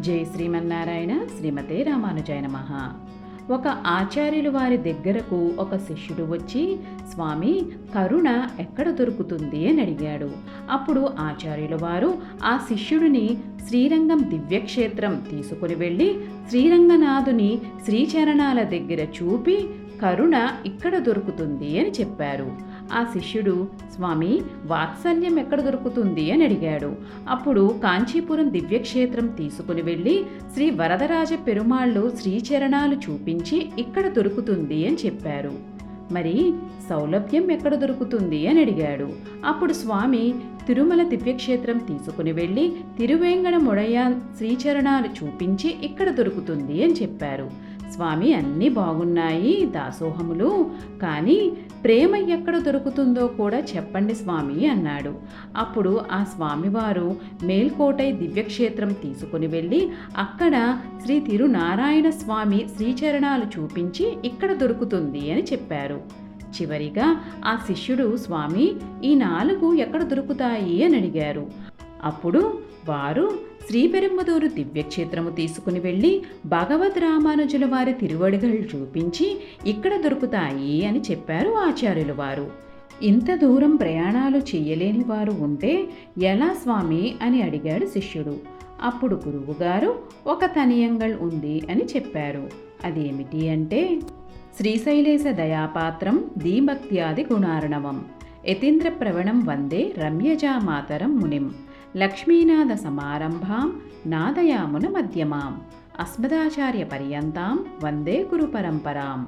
జై శ్రీమన్నారాయణ శ్రీమతే రామానుజాయ మహా ఒక ఆచార్యులు వారి దగ్గరకు ఒక శిష్యుడు వచ్చి స్వామి కరుణ ఎక్కడ దొరుకుతుంది? అని అడిగాడు. అప్పుడు ఆచార్యుల వారు ఆ శిష్యుడిని శ్రీరంగం దివ్యక్షేత్రం తీసుకుని వెళ్ళి శ్రీరంగనాథుని శ్రీచరణాల దగ్గర చూపి కరుణ ఇక్కడ దొరుకుతుంది అని చెప్పారు. ఆ శిష్యుడు స్వామి వాత్సల్యం ఎక్కడ దొరుకుతుంది? అని అడిగాడు. అప్పుడు కాంచీపురం దివ్యక్షేత్రం తీసుకుని వెళ్ళి శ్రీ వరదరాజ పెరుమాళ్ళు శ్రీచరణాలు చూపించి ఇక్కడ దొరుకుతుంది అని చెప్పారు. మరి సౌలభ్యం ఎక్కడ దొరుకుతుంది? అని అడిగాడు. అప్పుడు స్వామి తిరుమల దివ్యక్షేత్రం తీసుకుని వెళ్ళి తిరువేంగడ ముడయ్య శ్రీచరణాలు చూపించి ఇక్కడ దొరుకుతుంది అని చెప్పారు. స్వామి అన్నీ బాగున్నాయి దాసోహములు. కానీ ప్రేమ ఎక్కడ దొరుకుతుందో కూడా చెప్పండి స్వామి అన్నాడు. అప్పుడు ఆ స్వామివారు మేల్కోటై దివ్యక్షేత్రం తీసుకుని వెళ్ళి అక్కడ శ్రీ తిరునారాయణ స్వామి శ్రీచరణాలు చూపించి ఇక్కడ దొరుకుతుంది అని చెప్పారు. చివరిగా ఆ శిష్యుడు స్వామి ఈ నాలుగు ఎక్కడ దొరుకుతాయి? అని అడిగారు. అప్పుడు వారు శ్రీపెరుంబదూరు దివ్యక్షేత్రము తీసుకుని వెళ్ళి భగవద్ రామానుజుల వారి తిరువడిగలు చూపించి ఇక్కడ దొరుకుతాయి అని చెప్పారు ఆచార్యులు వారు. ఇంత దూరం ప్రయాణాలు చేయలేని వారు ఉంటే ఎలా స్వామి అని అడిగాడు శిష్యుడు. అప్పుడు గురువుగారు ఒక తనియంగల్ ఉంది అని చెప్పారు. అదేమిటి అంటే శ్రీశైలేశ దయాపాత్రం దీభక్త్యాది గుణార్ణవం. యతీంద్ర ప్రవణం వందే రమ్యజామాతరం మునిం. లక్ష్మీనాథ సమారంభాం నాదయామున మధ్యమాం అస్మదాచార్య పర్యంతాం వందే గురు పరంపరాం.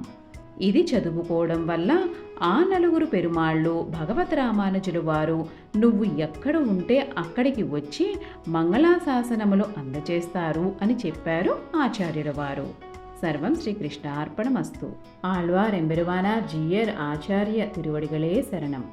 ఇది చదువుకోవడం వల్ల ఆ నలుగురు పెరుమాళ్ళు భగవత్ రామానుజులు వారు నువ్వు ఎక్కడ ఉంటే అక్కడికి వచ్చి మంగళాశాసనములు అందచేస్తారు అని చెప్పారు ఆచార్యుల వారు. సర్వం శ్రీకృష్ణార్పణమస్తు. ఆళ్వార్ ఎంబెరువానా జియర్ ఆచార్య తిరువడిగలే శరణం.